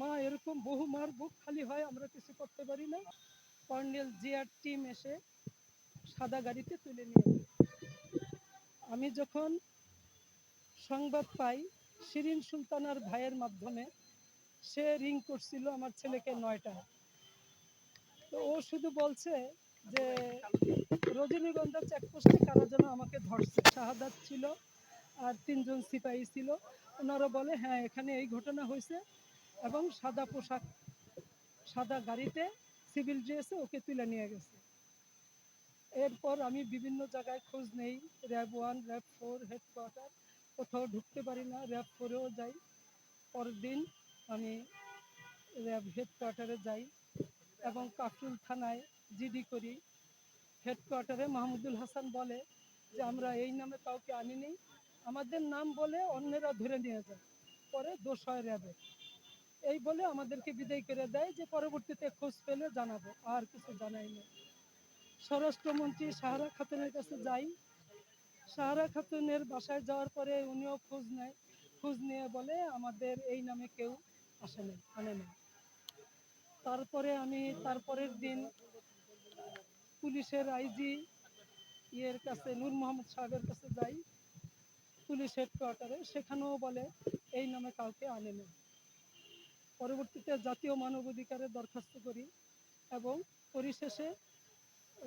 মা, এরকম বহু মার বুক খালি হয়, আমরা কিছু করতে পারি না। কর্নেল জিয়ার টিম এসে সাদা গাড়িতে তুলে নিয়ে। আমি যখন সংবাদ পাই, শিরিন সুলতানার ভাইয়ের মাধ্যমে, সে রিং করছিল আমার ছেলেকে নয়টা। তো ও শুধু বলছে যে, রজনীগন্ধা চেকপোস্টে কারা যেন আমাকে ধরছে। শাহাদাত ছিল আর তিনজন সিপাহী ছিল। ওনারা বলে হ্যাঁ এখানে এই ঘটনা হয়েছে। এবং সাদা পোশাক, সাদা গাড়িতে সিভিল ড্রেসে ওকে তুলে নিয়ে গেছে। এরপর আমি বিভিন্ন জায়গায় খোঁজ নেই। RAB one, RAB four, headquarter, কোথাও ঢুকতে পারি না। র্যাব ফোরেও যাই। পরের দিন আমি র্যাব হেডকোয়ার্টারে যাই এবং কাফরুল থানায় জিডি করি। হেডকোয়ার্টারে মাহমুদুল হাসান বলে যে, আমরা এই নামে কাউকে আনিনি। আমাদের নাম বলে অন্যেরা ধরে নিয়ে যায়। পরে দোষ হয় র্যাবে এই বলে আমাদেরকে বিদায় করে দেয় যে পরবর্তীতে খোঁজ পেলে জানাব, আর কিছু জানাই না স্বরাষ্ট্রমন্ত্রী সাহারা খাতুনের কাছে যাই। সাহারা খাতুনের বাসায় যাওয়ার পরে উনিও খোঁজ নেয়, খোঁজ নিয়ে বলে আমাদের এই নামে কেউ আসে নাই, আনে নাই। তারপরে আমি তারপরের দিন পুলিশের আইজি ইয়ের কাছে, নূর মোহাম্মদ সাহেবের কাছে যাই, পুলিশ হেডকোয়ার্টারে। সেখানেও বলে, এই নামে কাউকে আনে না পরবর্তীতে জাতীয় মানবাধিকারের দরখাস্ত করি এবং পরিশেষে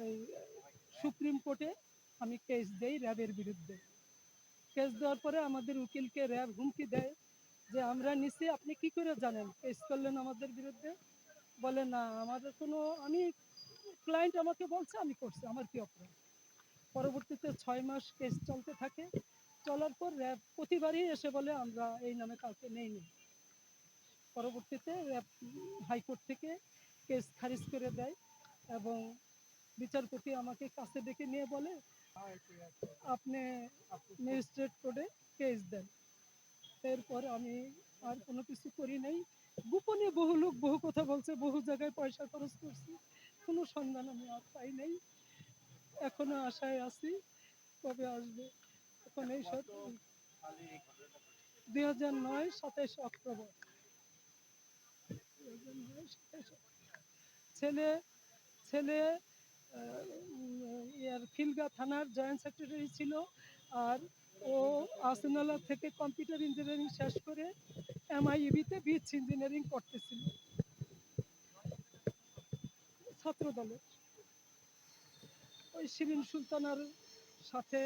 এই সুপ্রিম কোর্টে আমি কেস দেই র্যাবের বিরুদ্ধে। কেস দেওয়ার পরে আমাদের উকিলকে র্যাব হুমকি দেয় যে, আমরা নিচে আপনি কি করে জানেন? কেস করলেন আমাদের বিরুদ্ধে? বলে, না, আমাদের কোনো, আমি ক্লায়েন্ট আমাকে বলছে, আমি করছি, আমার কি অপরাধ? পরবর্তীতে ছয় মাস কেস চলতে থাকে। চলার পর র্যাব প্রতিবারই এসে বলে, আমরা এই নামে কাউকে নেইনি। পরবর্তীতে হাইকোর্ট থেকে কেস খারিজ করে দেয় এবং বিচারপতি আমাকে কাছে ডেকে নিয়ে বলে, আপনি ম্যাজিস্ট্রেট কোর্টে কেস দেন। এরপর আমি আর কোনো কিছু করি নাই। গোপনে বহু লোক বহু কথা বলছে, বহু জায়গায় পয়সা খরচ করছি, কোনো সন্ধান আমি আর পাই নাই। এখনও আশায় আছি কবে আসবে। এখন এই সব দুই হাজার নয়, সাতাইশ অক্টোবর 2009 27 অক্টোবর। ছেলে ছেলে ইয়ার খিলগা থানার জয়েন্ট সেক্রেটারি ছিল আর ও আসনালা থেকে কম্পিউটার ইঞ্জিনিয়ারিং শেষ করে এমআইবিতে বিচ ইঞ্জিনিয়ারিং করতেছিল। ছাত্র দলের ওই শিরিন সুলতানার সাথে,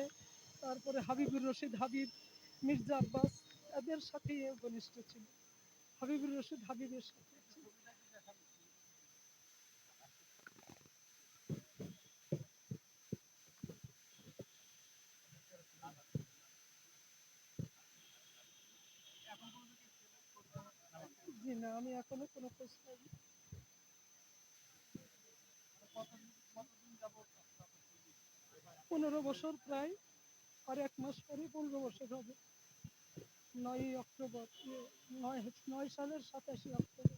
তারপরে হাবিবুর রশিদ হাবিব, মির্জা আব্বাস, এদের সাথেই ঘনিষ্ঠ ছিল। রশিদ জি, না, আমি এখনও কোনো খোঁজ পাইনি। পনেরো বছর প্রায়, আর এক মাস পরে পনেরো বছর হবে। নয় অক্টোবর নয় নয় সালের সাতাশে অক্টোবর।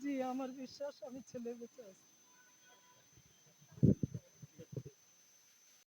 জি আমার বিশ্বাস আমি ছেলে বেঁচে আছি।